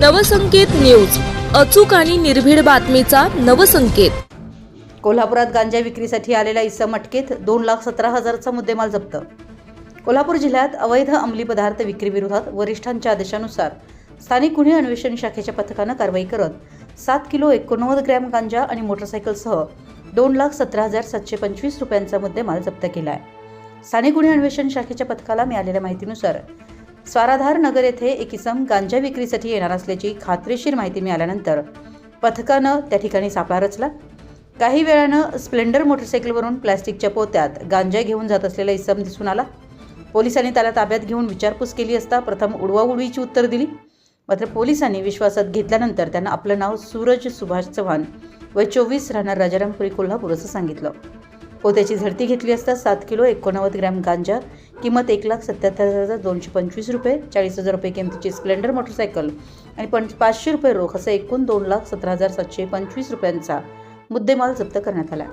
Navsanket news. अचूक आणि निर्भीड बातमीचा नवसंकेत. कोल्हापुरात गांजा विक्रीसाठी आलेल्या इसम अटकेत दोन लाख सतरा हजारचा मुद्देमाल जप्त. कोल्हापूर जिल्ह्यात अवैध अंमली पदार्थ विक्रीविरोधात वरिष्ठांच्या आदेशानुसार स्थानिक गुन्हे अन्वेषण शाखेच्या पथकानं कारवाई करत सात किलो एकोणनव्वद ग्रॅम गांजा आणि मोटरसायकलसह दोन लाख सतरा हजार सातशे पंचवीस रुपयांचा मुद्देमाल जप्त केला आहे स्थानिक गुन्हे अन्वेषण शाखेच्या पथकाला मिळालेल्या माहितीनुसार स्वाराधार नगर येथे एक इसम गांजा विक्रीसाठी येणार असल्याची खात्रीशीर माहिती मिळाल्यानंतर पथकानं त्या ठिकाणी सापळा रचला. काही वेळानं स्प्लेंडर मोटरसायकलवरून प्लॅस्टिकच्या पोत्यात गांजा घेऊन जात असलेला इसम दिसून आला. पोलिसांनी त्याला ताब्यात घेऊन विचारपूस केली असता प्रथम उडवाउडवीची उत्तर दिली. मात्र पोलिसांनी विश्वासात घेतल्यानंतर त्यांना आपलं नाव सूरज सुभाष चव्हाण व चोवीस राहणार राजारामपुरी कोल्हापूर असं सांगितलं. पोत्याची झडती घेतली असता सात किलो एकोणनव्वद ग्रॅम गांजा किंमत एक लाख सत्याहत्तर हजार दोनशे पंचवीस रुपये चाळीस हजार रुपये किमतीची स्प्लेंडर मोटरसायकल आणि पण पाचशे रुपये रोख असं एकूण दोन लाख सतरा हजार सातशे पंचवीस रुपयांचा मुद्देमाल जप्त करण्यात आला.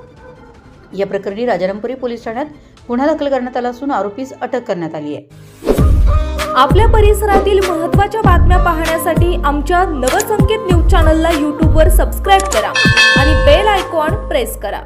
या प्रकरणी राजारामपुरी पोलीस ठाण्यात गुन्हा दाखल करण्यात आला असून आरोपीस अटक करण्यात आली आहे. आपल्या परिसरातील महत्त्वाच्या बातम्या पाहण्यासाठी आमच्या नवसंकेत न्यूज चॅनलला यूट्यूबवर सबस्क्राईब करा आणि बेल आयकॉन प्रेस करा.